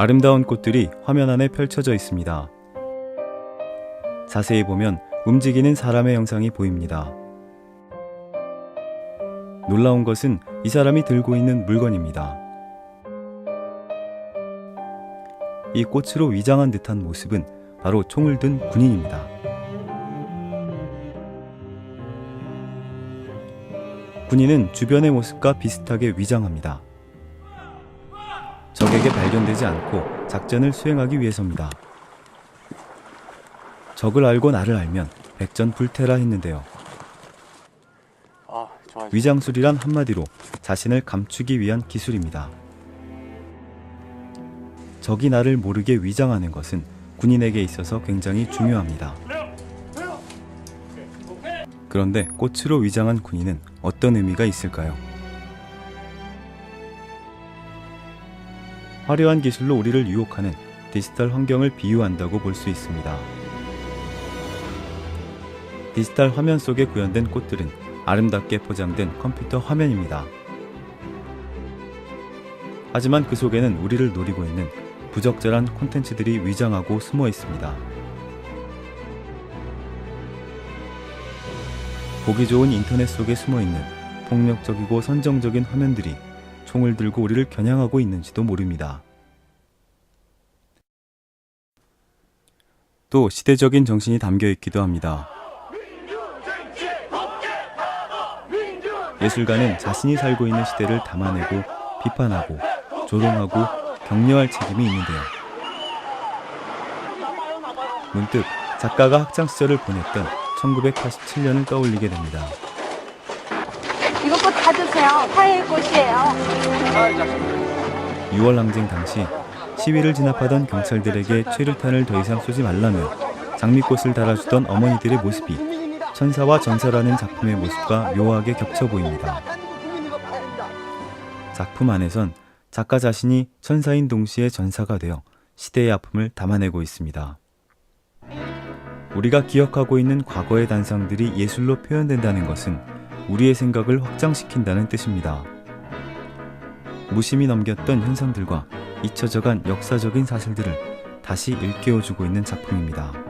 아름다운 꽃들이 화면 안에 펼쳐져 있습니다. 자세히 보면 움직이는 사람의 형상이 보입니다. 놀라운 것은 이 사람이 들고 있는 물건입니다. 이 꽃으로 위장한 듯한 모습은 바로 총을 든 군인입니다. 군인은 주변의 모습과 비슷하게 위장합니다. 적에게 발견되지 않고 작전을 수행하기 위해서입니다. 적을 알고 나를 알면 백전불태라 했는데요. 위장술이란 한마디로 자신을 감추기 위한 기술입니다. 적이 나를 모르게 위장하는 것은 군인에게 있어서 굉장히 중요합니다. 그런데 꽃으로 위장한 군인은 어떤 의미가 있을까요? 화려한 기술로 우리를 유혹하는 디지털 환경을 비유한다고 볼 수 있습니다. 디지털 화면 속에 구현된 꽃들은 아름답게 포장된 컴퓨터 화면입니다. 하지만 그 속에는 우리를 노리고 있는 부적절한 콘텐츠들이 위장하고 숨어 있습니다. 보기 좋은 인터넷 속에 숨어 있는 폭력적이고 선정적인 화면들이 총을 들고 우리를 겨냥하고 있는지도 모릅니다. 또 시대적인 정신이 담겨 있기도 합니다. 예술가는 자신이 살고 있는 시대를 담아내고 비판하고 조롱하고 격려할 책임이 있는데요. 문득 작가가 학창 시절을 보냈던 1987년을 떠올리게 됩니다. 꽃다 주세요. 파일 꽃이에요. 6월 항쟁 당시 시위를 진압하던 경찰들에게 최루탄을 더 이상 쏘지 말라며 장미꽃을 달아주던 어머니들의 모습이 천사와 전사라는 작품의 모습과 묘하게 겹쳐 보입니다. 작품 안에선 작가 자신이 천사인 동시에 전사가 되어 시대의 아픔을 담아내고 있습니다. 우리가 기억하고 있는 과거의 단상들이 예술로 표현된다는 것은 우리의 생각을 확장시킨다는 뜻입니다. 무심히 넘겼던 현상들과 잊혀져간 역사적인 사실들을 다시 일깨워주고 있는 작품입니다.